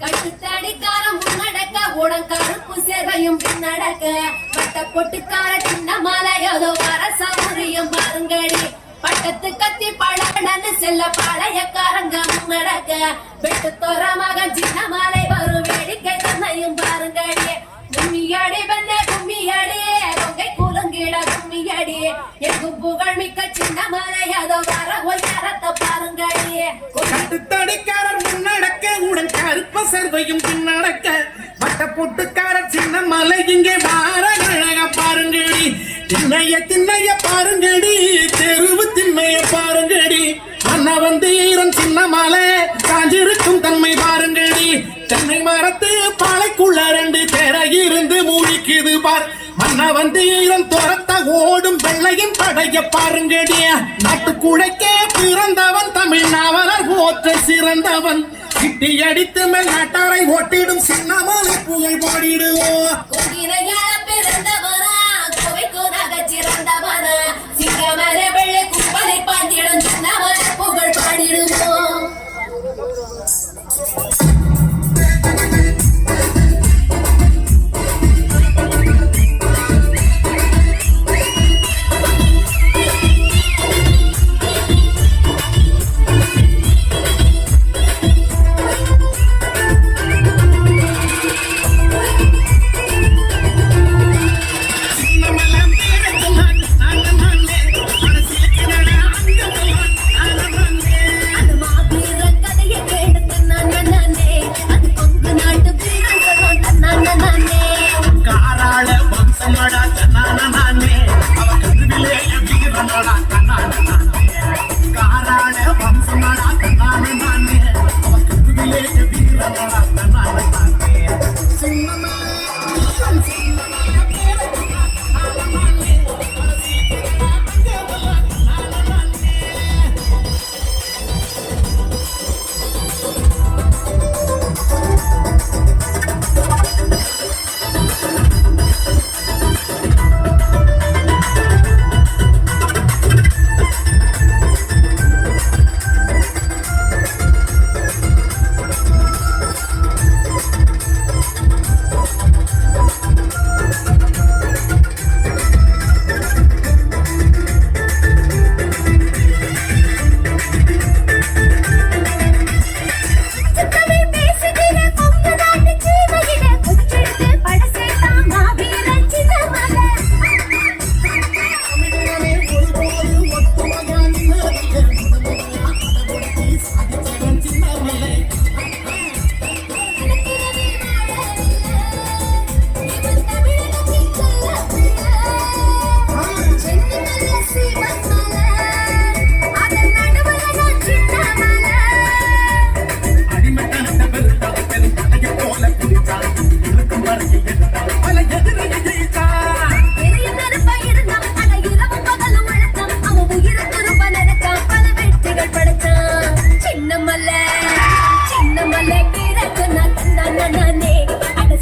கட்டுத்தடிக்காரன் முன்னடக்க உடன் கருப்பு சேவையும் பின்னடக்க பட்ட பொட்டுக்கார சின்ன மலையதோ வர சௌரியம் பாருங்கடி பட்டத்து கத்தி பழனன்னு செல்ல பாளையக்காரங்க முன்னடக்க வெட்டு தோற மகன் சின்ன மலை வரும் வேடிக்கை தன்னையும் பாருங்கடி கும்மியடி வந்த கும்மியடி கொங்கை கூலங்கிட கும்மியடி. எங்கும் புகழ் மிக்க சின்ன மலை அதோ வர ஒய்யாரத்தை பாருங்கடி கட்டுத்தடிக்காரர் கருப்ப சர்வையும் பின்னடக்க வட்ட பொட்டுக்கார சின்ன மலை இங்கே வார அழக பாருங்கடி. திண்ணைய திண்ணைய பாருங்கடி தெருவு திண்ணைய பாருங்கடி. அண்ணா வந்து ஈரம் சின்ன மலை காஞ்சிருக்கும் தன்மை பாருங்கடி. தென்னை மரத்து பாலைக்குள்ள ரெண்டு தெர இருந்து மூழ்கிக்குது பார். மன்ன வந்து ஈரம் துரத்த ஓடும் வெள்ளையின் படைய பாருங்கடி. நாட்டு நாட்டுக்குழைக்க பிறந்தவன் தமிழ் நாவலர் போற்ற சிறந்தவன். சிட்டி அடித்து மேல் நாட்டாரை ஓட்டிடும் சின்னமலை புகழ் பாடிடுவோம் கொங்கிரையால பிறந்தவனா கோவைக்கோனாக சிறந்தவனா சிங்கமர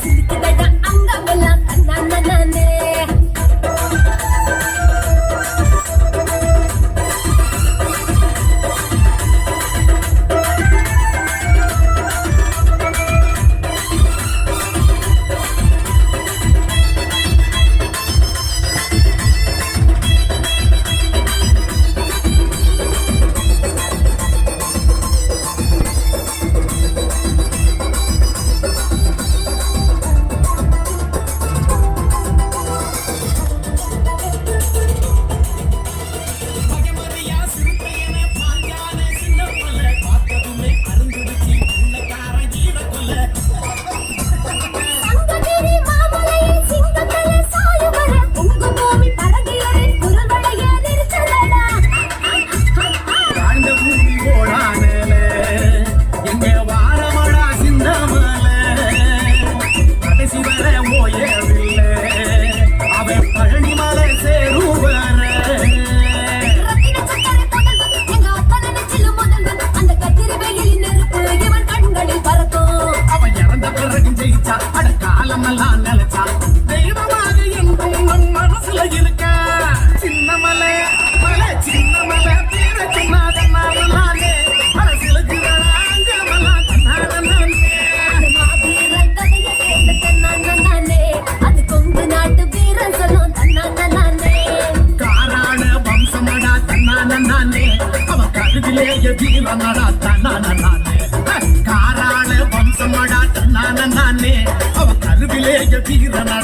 சிரிக்க கருவிலேய வீரனடா தன்னான நானே காராள வம்சமடா தன்னான நானே அவன் கருவிலேய வீரனடா தன்னான நானே சின்னமலை